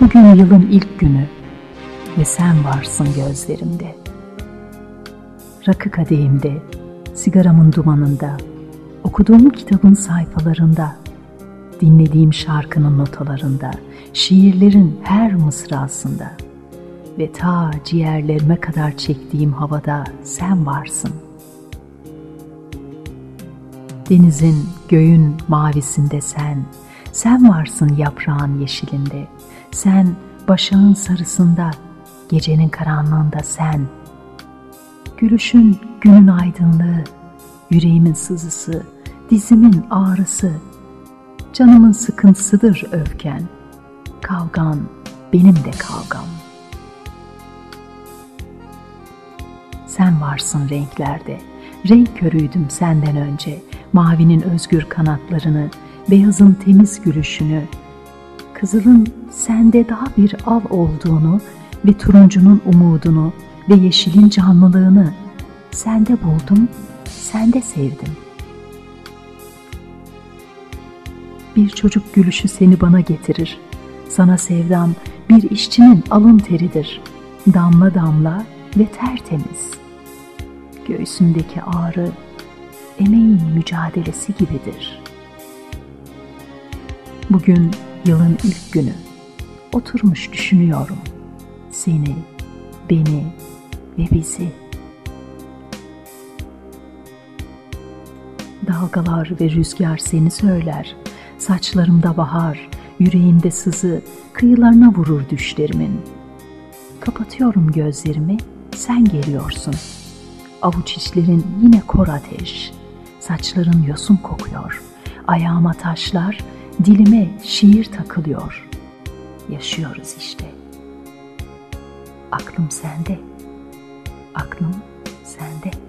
Bugün yılın ilk günü ve sen varsın gözlerimde. Rakı kadehimde, sigaramın dumanında, okuduğum kitabın sayfalarında, dinlediğim şarkının notalarında, şiirlerin her mısrasında ve ta ciğerlerime kadar çektiğim havada sen varsın. Denizin, göğün mavisinde sen, sen varsın yaprağın yeşilinde, sen başağın sarısında, gecenin karanlığında sen. Gülüşün günün aydınlığı, yüreğimin sızısı, dizimin ağrısı, canımın sıkıntısıdır öfken. Kavgan benim de kavgam. Sen varsın renklerde, renk körüydüm senden önce, mavinin özgür kanatlarını, beyazın temiz gülüşünü, kızılın sende daha bir av olduğunu ve turuncunun umudunu ve yeşilin canlılığını sende buldum, sende sevdim. Bir çocuk gülüşü seni bana getirir. Sana sevdam bir işçinin alın teridir. Damla damla ve tertemiz. Göğsündeki ağrı emeğin mücadelesi gibidir. Bugün yılın ilk günü. Oturmuş düşünüyorum. Seni, beni ve bizi. Dalgalar ve rüzgar seni söyler. Saçlarımda bahar, yüreğimde sızı, kıyılarına vurur düşlerimin. Kapatıyorum gözlerimi, sen geliyorsun. Avuç içlerin yine kor ateş. Saçların yosun kokuyor. Ayağıma taşlar, dilime şiir takılıyor. Yaşıyoruz işte. Aklım sende. Aklım sende.